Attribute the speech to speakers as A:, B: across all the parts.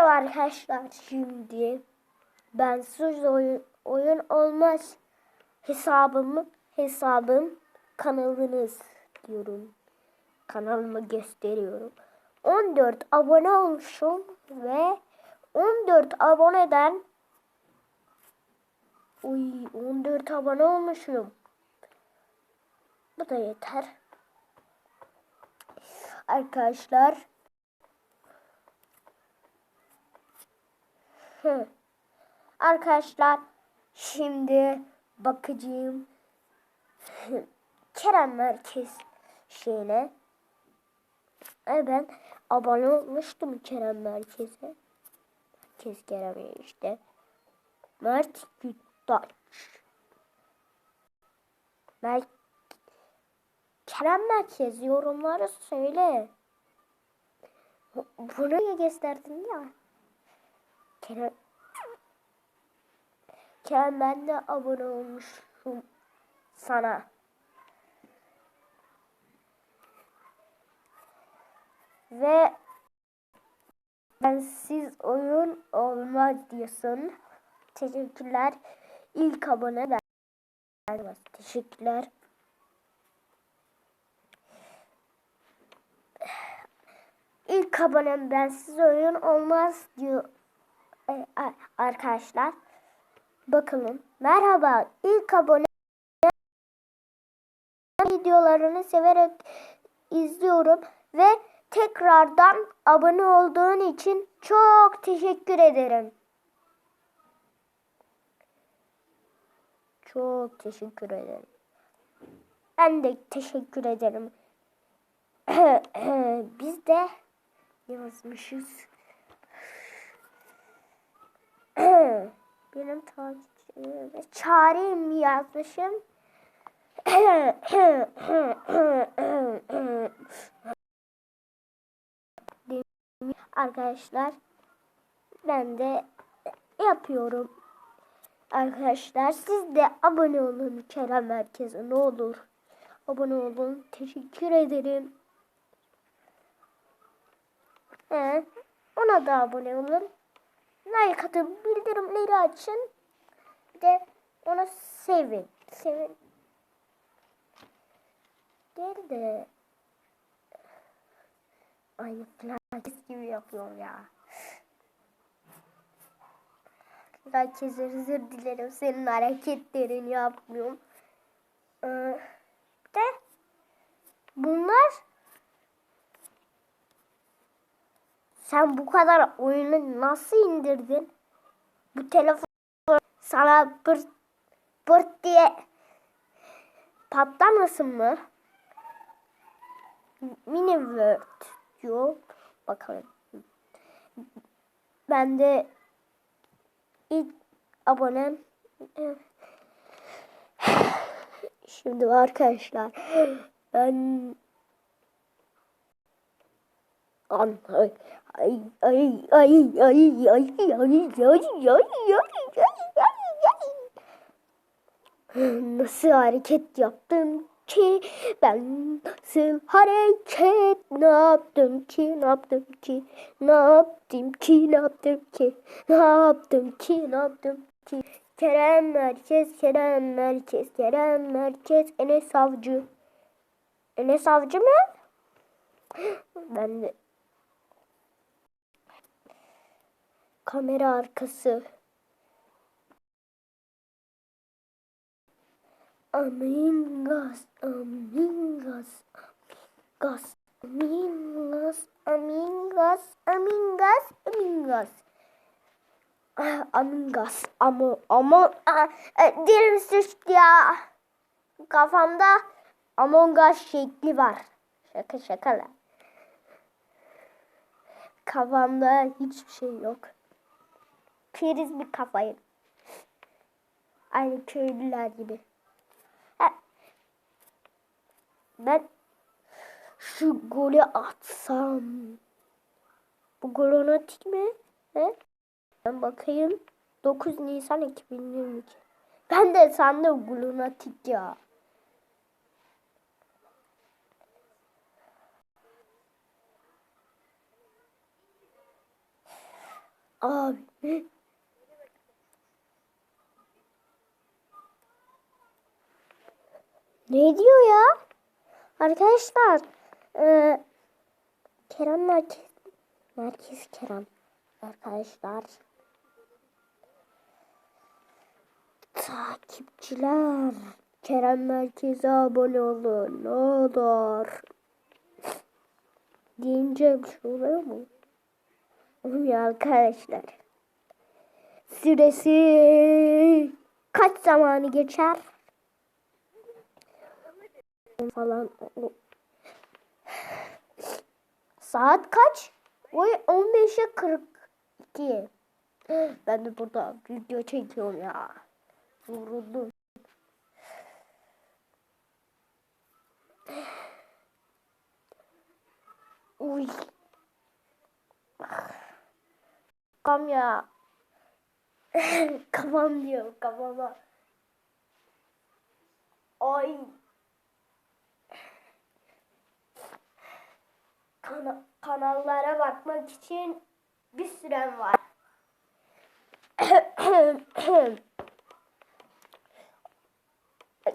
A: Merhaba arkadaşlar. Şimdi ben siz oyun, oyun olmaz hesabımı hesabım kanalınız diyorum. Kanalımı gösteriyorum. 14 abone olmuşum ve 14 aboneden Uy 14 abone olmuşum. Bu da yeter. Arkadaşlar Arkadaşlar şimdi bakacağım Kerem Merkez şeyine. E ben abone olmuştum Kerem Merkez'e. Merkez Kerem'e işte. Mert Güttaç. Mer Kerem Merkez yorumları söyle. Bunu gösterdin ya. Kerem Kerem ben de abone olmuşum sana. Ve bensiz oyun olmaz diyorsun. Teşekkürler. İlk abone ben. Teşekkürler. İlk abonem bensiz oyun olmaz diyor arkadaşlar. Bakalım. Merhaba. İlk abone videolarını severek izliyorum ve tekrardan abone olduğun için çok teşekkür ederim. Çok teşekkür ederim. Ben de teşekkür ederim. Biz de yazmışız. Benim takipçilerim çağırayım yazmışım. Arkadaşlar ben de yapıyorum. Arkadaşlar siz de abone olun Kerem Merkez'e ne olur. Abone olun. Teşekkür ederim. He, ona da abone olun. Like atın, bildirimleri açın. Bir de onu sevin. Sevin. Geri de aynı flaket gibi yapıyorum ya. Herkese özür dilerim. Senin hareketlerini yapmıyorum. Ee, bir de bunlar sen bu kadar oyunu nasıl indirdin? Bu telefon sana pırt pırt diye patlamasın mı? Mini Word diyor. Bakalım. Ben de ilk abonem Şimdi arkadaşlar ben An ay ay ay ay ay ay ay ay ay Nasıl hareket yaptım ki ben nasıl hareket ne yaptım ki ne yaptım ki ne yaptım ki ne yaptım ki ne yaptım ki ne yaptım ki Kerem Merkez Kerem Merkez Kerem Merkez Enes Savcı Enes Savcı mı? Ben de kamera arkası. Amingas, amingas, amingas, amingas, amingas, amingas, amingas. Ah, amingas, ama, ama, ah, e, dilim sürçtü ya. Kafamda Among şekli var. Şaka şaka lan. Kafamda hiçbir şey yok. Priz bir kafayım. Aynı köylüler gibi. Ha. Ben şu golü atsam. Bu gol onatik mi? He? Ben bakayım. 9 Nisan 2022. Ben de sandım gol onatik ya. Abi. Ne diyor ya? Arkadaşlar. E, Kerem Merkez. Merkez Kerem. Arkadaşlar. Takipçiler. Kerem Merkez'e abone olun. Ne olur. Deyince bir şey oluyor mu? Olmuyor arkadaşlar. Süresi kaç zamanı geçer? Falan. Saat kaç? Oy 15'e 42. Ben de burada video çekiyorum ya. Vuruldum. Uy. Kafam ya. Kafam diyor kafama. Ay. Kana kanallara bakmak için bir sürem var.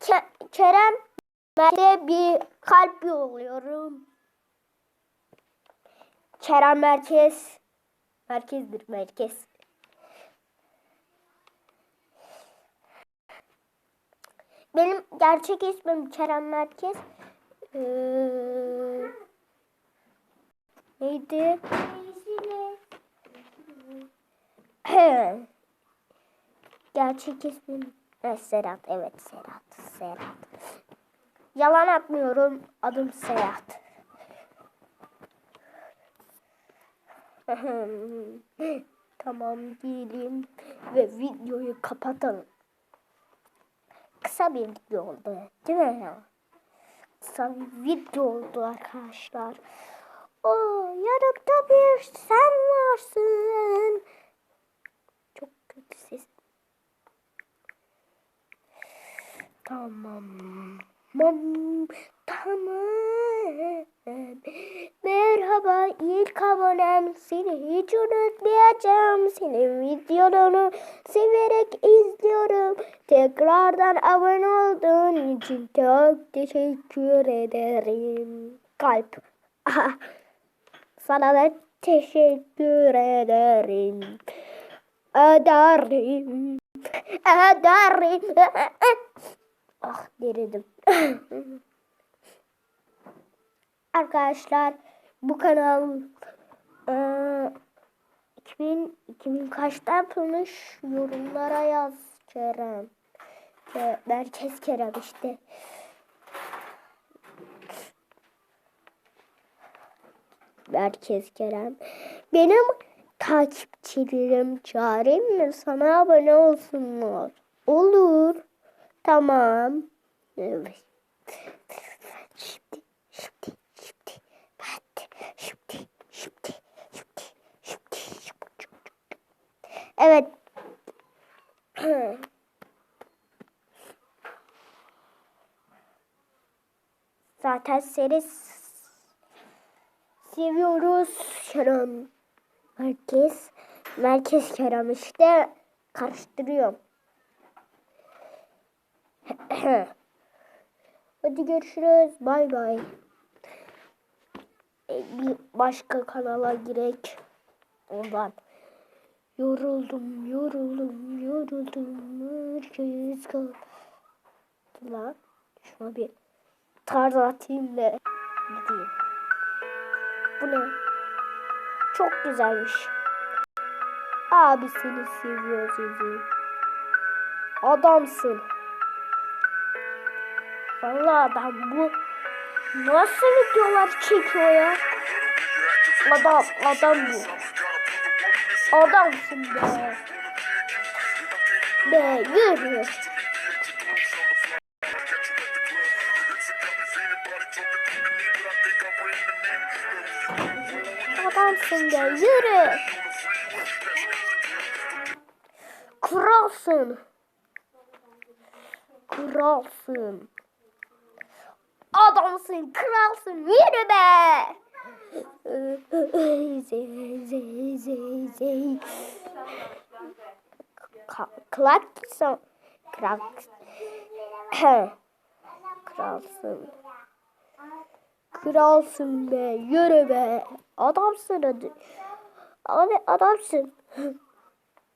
A: Ke Kerem de bir kalp yolluyorum. Kerem Merkez. Merkezdir merkez. Benim gerçek ismim Kerem Merkez. Ee, neydi? gerçek ismim ha, Serhat. Evet Serhat. Serhat. Yalan atmıyorum. Adım Serhat. tamam diyelim ve videoyu kapatalım. Kısa bir video oldu değil mi? Kısa bir video oldu arkadaşlar. O yanımda bir sen varsın. Çok kötü ses. Tamam. Tamam. Tamam. Merhaba ilk abonem seni hiç unutmayacağım senin videolarını severek izliyorum tekrardan abone olduğun için çok teşekkür ederim kalp sana da teşekkür ederim. Ederim. Ederim. Ah deridim Arkadaşlar bu kanal e, 2000 2000 kaçta yapılmış? Yorumlara yaz Kerem. Merkez Kerem işte. Merkez Kerem. Benim takipçilerim çağırayım mı? Sana abone olsunlar. Olur. Tamam. Evet. Evet. Zaten seni seviyoruz. Kerem. Merkez. Merkez Kerem işte. Karıştırıyorum. Hadi görüşürüz. Bay bay. E, bir başka kanala girek. Ondan. Yoruldum, yoruldum, yoruldum. Herkes kaldı. Lan şuna bir tarz atayım da gideyim. Bu ne? Çok güzelmiş. Abi seni seviyor sizi. Adamsın. Vallahi adam bu nasıl videolar çekiyor ya? Adam, adam bu. Adamsın be. Be yürü. Adamsın be yürü. Kralsın. Kralsın. Adamsın, kralsın. Yürü be. Zey zey zey zey. Clarkson. Clark. Kralsın. Kralsın be. Yürü be. Adamsın hadi. Hadi adamsın.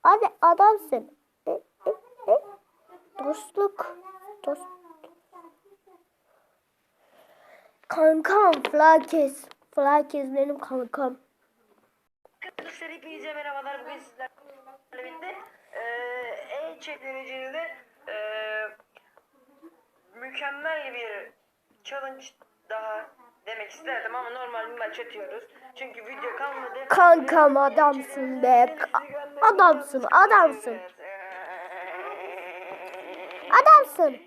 A: Hadi adamsın. E, e, e. Dostluk. Dost. Kankam Flakes. Flakes benim kankam.
B: Arkadaşlar hepinize merhabalar. Bugün sizlerle birlikte eee en çekileceğinde eee mükemmel bir challenge daha demek isterdim ama normal bir maç atıyoruz. Çünkü video kalmadı.
A: Kankam adamsın be. Adamsın, adamsın. Adamsın.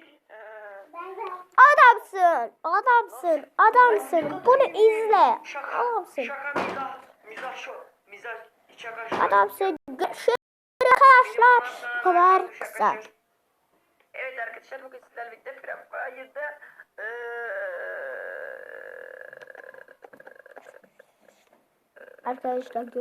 A: Adamsın. Adamsın. Adamsın. Bunu izle. Adamsın. Adamsın. Görüşürüz arkadaşlar. Bu kadar kısa.
B: Evet arkadaşlar bugün sizlerle birlikte Free Fire'da eee
A: Arkadaşlar.